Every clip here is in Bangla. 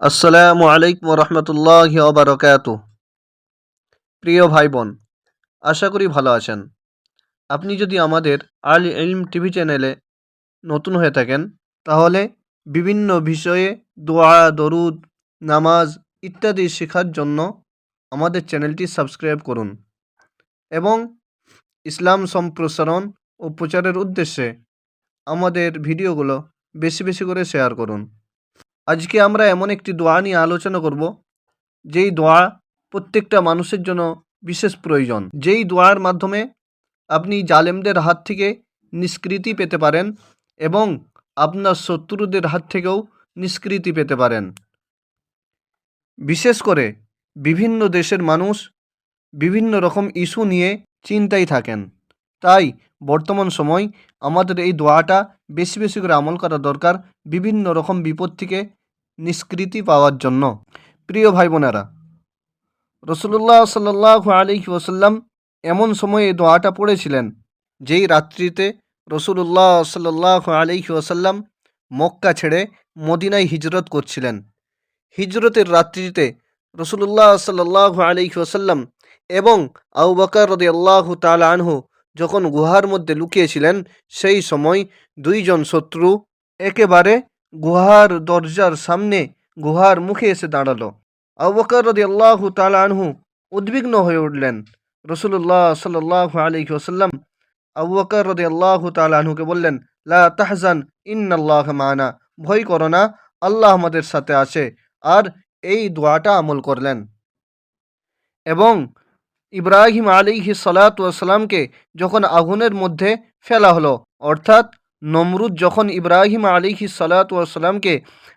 আসসালামু আলাইকুম রহমতুল্লাহ বারকাত প্রিয় ভাই বোন আশা করি ভালো আছেন। আপনি যদি আমাদের আল ইলম টিভি চ্যানেলে নতুন হয়ে থাকেন, তাহলে বিভিন্ন বিষয়ে দোয়া, দরুদ, নামাজ ইত্যাদি শেখার জন্য আমাদের চ্যানেলটি সাবস্ক্রাইব করুন এবং ইসলাম সম্প্রসারণ ও প্রচারের উদ্দেশ্যে আমাদের ভিডিওগুলো বেশি বেশি করে শেয়ার করুন। আজকে আমরা এমন একটি দোয়া নিয়ে আলোচনা করব, যেই দোয়া প্রত্যেকটা মানুষের জন্য বিশেষ প্রয়োজন। যেই দোয়ার মাধ্যমে আপনি জালেমদের হাত থেকে নিষ্কৃতি পেতে পারেন এবং আপনার শত্রুদের হাত থেকেও নিষ্কৃতি পেতে পারেন। বিশেষ করে বিভিন্ন দেশের মানুষ বিভিন্ন রকম ইস্যু নিয়ে চিন্তায় থাকেন। তাই বর্তমান সময় আমাদের এই দোয়াটা বেশি বেশি করে আমল করা দরকার। বিভিন্ন রকম বিপদ থেকে নিষ্কৃতি পাওয়ার জন্য। প্রিয় ভাই বোনেরা রসুল্লাহ সাল্লাহ আলিহি ওসাল্লাম এমন সময়ে দোয়াটা পড়েছিলেন, যেই রাত্রিতে রসুল্লাহ সাল্লাহ আলিহি ওসাল্লাম মক্কা ছেড়ে মদিনায় হিজরত করছিলেন। হিজরতের রাত্রিতে রসুল্লাহ সাল্লাহ আলিহি ওসাল্লাম এবং আউ বকর রদি আল্লাহ তালা আনহু যখন গুহার মধ্যে লুকিয়েছিলেন, সেই সময় দুইজন শত্রু একেবারে গুহার দরজার সামনে গুহার মুখে এসে দাঁড়াল। আউ বকর রদি আল্লাহ আনহু উদ্বিগ্ন হয়ে উঠলেন। রসুল্লাহ সাল্লাহ আলিহি ওসাল্লাম আবু বকর রদি আল্লাহ তালা আনহুকে বললেন, লা তাহজান, ইন্নাল্লাহ মানা। ভয় করো না, আল্লাহ আমাদের সাথে আছে। আর এই দোয়াটা আমল করলেন। এবং ইব্রাহিম আলিহি সালাতামকে যখন আগুনের মধ্যে ফেলা হলো, অর্থাৎ নমরুদ যখন ইব্রাহিম আলিহি সালাতামকে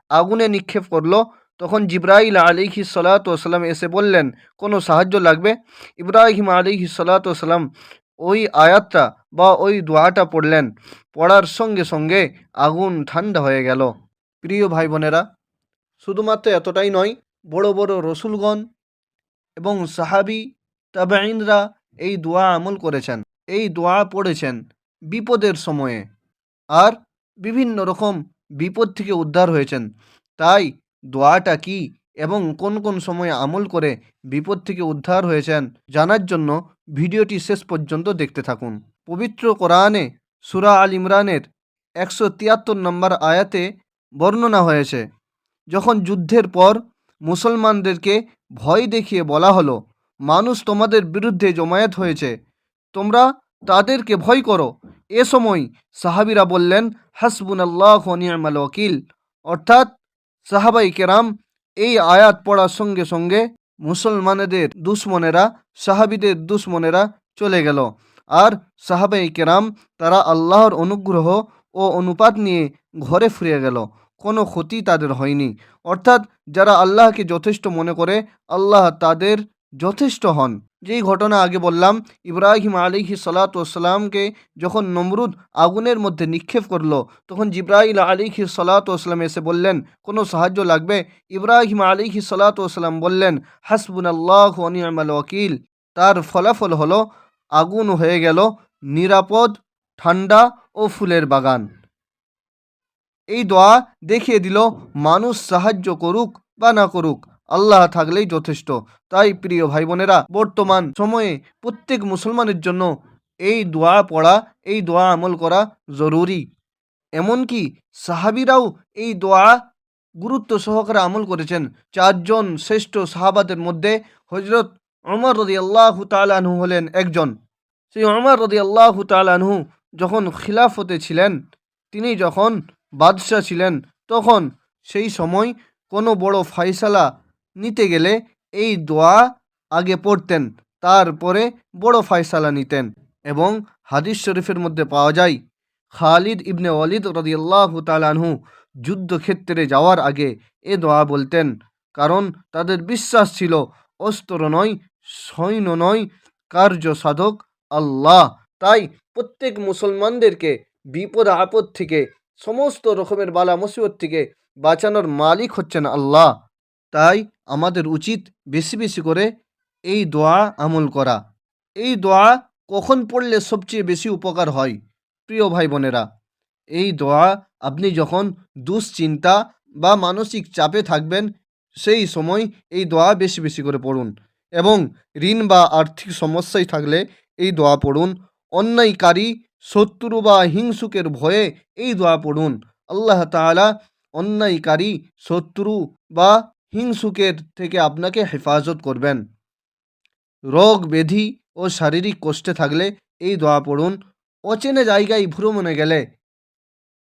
আগুনে নিক্ষেপ করল, তখন জিব্রাইল আলিহি সালাতাম এসে বললেন, কোনো সাহায্য লাগবে? ইব্রাহিম আলিহি সালাতাম ওই আয়াতটা বা ওই দোয়াটা পড়লেন। পড়ার সঙ্গে সঙ্গে আগুন ঠান্ডা হয়ে গেল। প্রিয় ভাই বোনেরা শুধুমাত্র এতটাই নয়, বড় বড় রসুলগণ এবং সাহাবি তাবাইনরা এই দোয়া আমল করেছেন। এই দোয়া পড়েছেন বিপদের সময়ে। আর বিভিন্ন রকম বিপদ থেকে উদ্ধার হয়েছেন। তাই দোয়াটা কি এবং কোন কোন সময়ে আমল করে বিপদ থেকে উদ্ধার হয়েছেন জানার জন্য ভিডিওটি শেষ পর্যন্ত দেখতে থাকুন। পবিত্র কোরআনে সুরা আল ইমরানের একশো তিয়াত্তর নম্বর আয়াতে বর্ণনা হয়েছে, যখন যুদ্ধের পর মুসলমানদেরকে ভয় দেখিয়ে বলা হলো, মানুষ তোমাদের বিরুদ্ধে জমায়েত হয়েছে, তোমরা তাদেরকে ভয় করো এ সময় সাহাবিরা বললেন হাসবুন আল্লাহ নিয়ামাল ওকিল অর্থাৎ সাহাবাই কেরাম এই আয়াত পড়ার সঙ্গে সঙ্গে মুসলমানেদের দুশ্মনেরা, সাহাবিদের দুশ্মনেরা চলে গেল। আর সাহাবাই কেরাম তারা আল্লাহর অনুগ্রহ ও অনুপাত নিয়ে ঘরে ফিরে গেল। কোনো ক্ষতি তাদের হয়নি। অর্থাৎ যারা আল্লাহকে যথেষ্ট মনে করে, আল্লাহ তাদের যথেষ্ট হন। যেই ঘটনা আগে বললাম, ইব্রাহিম আলিহি সালাতামকে যখন নমরুদ আগুনের মধ্যে নিক্ষেপ করল, তখন জিব্রাইল আলিহি সালাতাম এসে বললেন, কোনো সাহায্য লাগবে? ইব্রাহিম আলিহি সালাতাম বললেন হাসবুন আল্লাহ অনিয়ামাল ওকিল তার ফলাফল হলো, আগুন হয়ে গেল নিরাপদ, ঠান্ডা ও ফুলের বাগান। এই দোয়া দেখিয়ে দিল, মানুষ সাহায্য করুক বা না করুক আল্লাহ থাকলেই যথেষ্ট। তাই প্রিয় ভাই বোনেরা বর্তমান সময়ে প্রত্যেক মুসলমানের জন্য এই দোয়া পড়া, এই দোয়া আমল করা জরুরি। এমনকি সাহাবিরাও এই দোয়া গুরুত্ব সহকারে আমল করেছেন। চারজন শ্রেষ্ঠ সাহাবাদের মধ্যে হজরত অমর রদি আল্লাহ তালাহু হলেন একজন। সেই অমর রদি আল্লাহ তালাহু যখন খিলাফতে ছিলেন, তিনি যখন বাদশাহ ছিলেন, তখন সেই সময় কোনো বড় ফাইসালা নিতে গেলে এই দোয়া আগে পড়তেন, তারপরে বড় ফায়সালা নিতেন এবং হাদিস শরীফের মধ্যে পাওয়া যায়, খালিদ ইবনে ওয়ালিদ রদিয়াল্লাহ তালানহু যুদ্ধক্ষেত্রে যাওয়ার আগে এ দোয়া বলতেন, কারণ তাদের বিশ্বাস ছিল অস্ত্র নয়, সৈন্য নয় কার্য সাধক আল্লাহ। তাই প্রত্যেক মুসলমানদেরকে বিপদ আপদ থেকে সমস্ত রকমের বালা মুসিবত থেকে বাঁচানোর মালিক হচ্ছেন আল্লাহ। তাই আমাদের উচিত বেশি বেশি করে এই দোয়া আমল করা। এই দোয়া কখন পড়লে সবচেয়ে বেশি উপকার হয়? প্রিয় ভাই বোনেরা এই দোয়া আপনি যখন দুশ্চিন্তা বা মানসিক চাপে থাকবেন, সেই সময় এই দোয়া বেশি বেশি করে পড়ুন এবং ঋণ বা আর্থিক সমস্যায় থাকলে এই দোয়া পড়ুন। অন্যায়কারী, শত্রু বা হিংসুকের ভয়ে এই দোয়া পড়ুন। আল্লাহ তাআলা অন্যায়কারী, শত্রু বা হিংসুকের থেকে আপনাকে হেফাজত করবেন। রোগ, ব্যাধি ও শারীরিক কষ্টে থাকলে এই দোয়া পড়ুন। অচেনা জায়গায় ভ্রমণে গেলে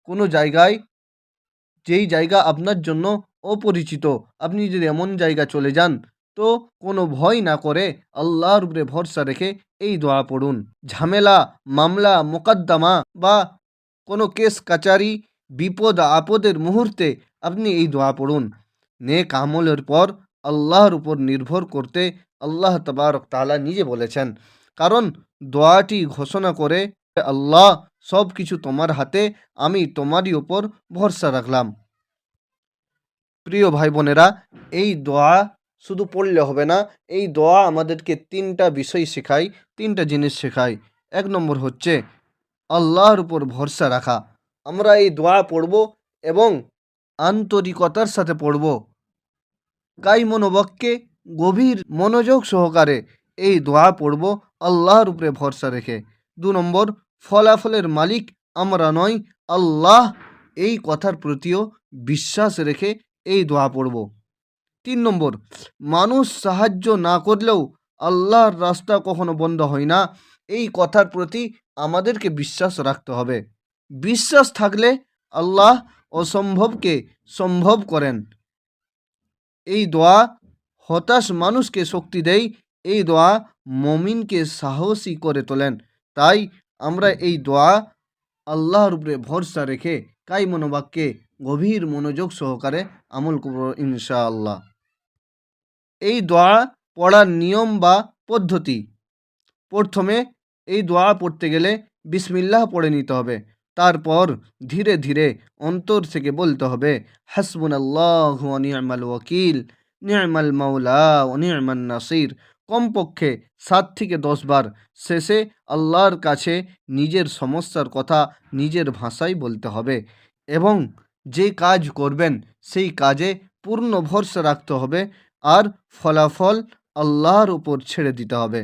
কোনো জায়গায়, যেই জায়গা আপনার জন্য অপরিচিত, আপনি যদি এমন জায়গা চলে যান, তো কোনো ভয় না করে আল্লাহর উপরে ভরসা রেখে এই দোয়া পড়ুন। ঝামেলা, মামলা, মোকদ্দমা বা কোনো কেস, কাচারি, বিপদ, আপদের মুহূর্তে আপনি এই দোয়া পড়ুন। নেক আমলের পর আল্লাহর উপর নির্ভর করতে আল্লাহ তবারক তালা নিজে বলেছেন। কারণ দোয়াটি ঘোষণা করে আল্লাহ সব কিছু তোমার হাতে, আমি তোমারই ওপর ভরসা রাখলাম। প্রিয় ভাই বোনেরা এই দোয়া শুধু পড়লে হবে না, এই দোয়া আমাদেরকে তিনটা বিষয় শেখায়, তিনটা জিনিস শেখায়। এক নম্বর হচ্ছে, আল্লাহর উপর ভরসা রাখা। আমরা এই দোয়া পড়ব এবং আন্তরিকতার সাথে পড়ব। কাই মনোবককে গভীর মনোযোগ সহকারে এই দোয়া পড়ব আল্লাহর উপরে ভরসা রেখে। দু নম্বর, ফলাফলের মালিক আমরা নয় আল্লাহ এই কথার প্রতিও বিশ্বাস রেখে এই দোয়া পড়ব। তিন নম্বর, মানুষ সাহায্য না করলেও আল্লাহর রাস্তা কখনো বন্ধ হয় না, এই কথার প্রতি আমাদেরকে বিশ্বাস রাখতে হবে। বিশ্বাস থাকলে আল্লাহ অসম্ভবকে সম্ভব করেন। এই দোয়া হতাশ মানুষকে শক্তি দেয়, এই দোয়া মমিনকে সাহসী করে তোলেন। তাই আমরা এই দোয়া আল্লাহর উপরে ভরসা রেখে কাই মনোবাক্যে গভীর মনোযোগ সহকারে আমল করব ইনশাআল্লাহ। এই দোয়া পড়ার নিয়ম বা পদ্ধতি। প্রথমে এই দোয়া পড়তে গেলে বিসমিল্লাহ পড়ে নিতে হবে। তারপর ধীরে ধীরে অন্তর থেকে বলতে হবে হাসবুন আল্লাহ নিয়মাল ওয়াকিল, নিয়মাল মাওলা ও নাসির। কমপক্ষে সাত থেকে দশ বার শেষে আল্লাহর কাছে নিজের সমস্যার কথা নিজের ভাষায় বলতে হবে এবং যে কাজ করবেন সেই কাজে পূর্ণ ভরসা রাখতে হবে আর ফলাফল আল্লাহর উপর ছেড়ে দিতে হবে।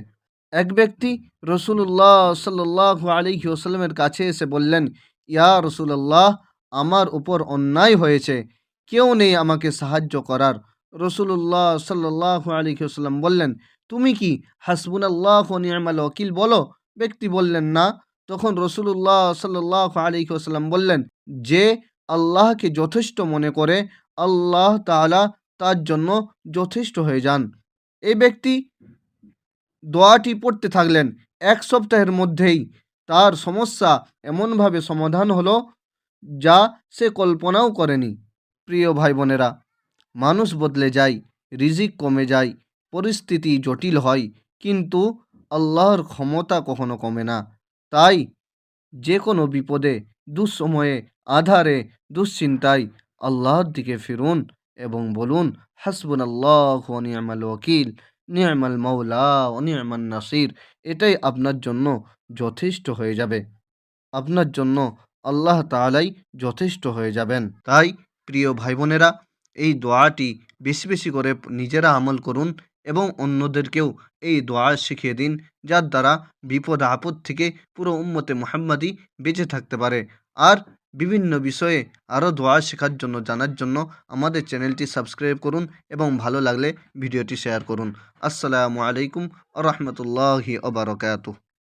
এক ব্যক্তি রসুল্লাহ সাল্লাহ আলিহি ওসাল্লামের কাছে এসে বললেন, ইয়া রসুল্লাহ আমার উপর অন্যায় হয়েছে, কেউ নেই আমাকে সাহায্য করার। রসুল্লাহ সাল্লাহ আলিহি ওসাল্লাম বললেন, তুমি কি হাসবুন আল্লাহ নিয়ামাল ওকিল বলো? ব্যক্তি বললেন, না। তখন রসুল্লাহ সাল্লাহ আলিহি ওসাল্লাম বললেন, যে আল্লাহকে যথেষ্ট মনে করে, আল্লাহ তাআলা তার জন্য যথেষ্ট হয়ে যান। এই ব্যক্তি দোয়াটি পড়তে থাকলেন এক সপ্তাহের মধ্যেই। তার সমস্যা এমনভাবে সমাধান হলো যা সে কল্পনাও করেনি। প্রিয় ভাই বোনেরা মানুষ বদলে যায়, রিজিক কমে যায়, পরিস্থিতি জটিল হয়, কিন্তু আল্লাহর ক্ষমতা কখনো কমে না। তাই যে কোনো বিপদে, দুঃসময়ে, আধারে, দুশ্চিন্তায় আল্লাহর দিকে ফিরুন এবং বলুন হাসবুন আল্লাহ নিয়ামাল ওয়াকিল। নিয়ামাল মাওলা ও নাসির, এটাই আপনার জন্য যথেষ্ট হয়ে যাবে। আপনার জন্য আল্লাহ তাআলাই যথেষ্ট হয়ে যাবেন। তাই প্রিয় ভাই বোনেরা এই দোয়াটি বেশি বেশি করে নিজেরা আমল করুন এবং অন্যদেরকেও এই দোয়া শিখিয়ে দিন, যার দ্বারা বিপদ আপদ থেকে পুরো উম্মতে মুহাম্মাদি বেঁচে থাকতে পারে। আর বিভিন্ন বিষয়ে আরও দোয়া শেখার জন্য, জানার জন্য আমাদের চ্যানেলটি সাবস্ক্রাইব করুন এবং ভালো লাগলে ভিডিওটি শেয়ার করুন। আসসালামু আলাইকুম আ রহমতুল্লাহি আবরকাতুহ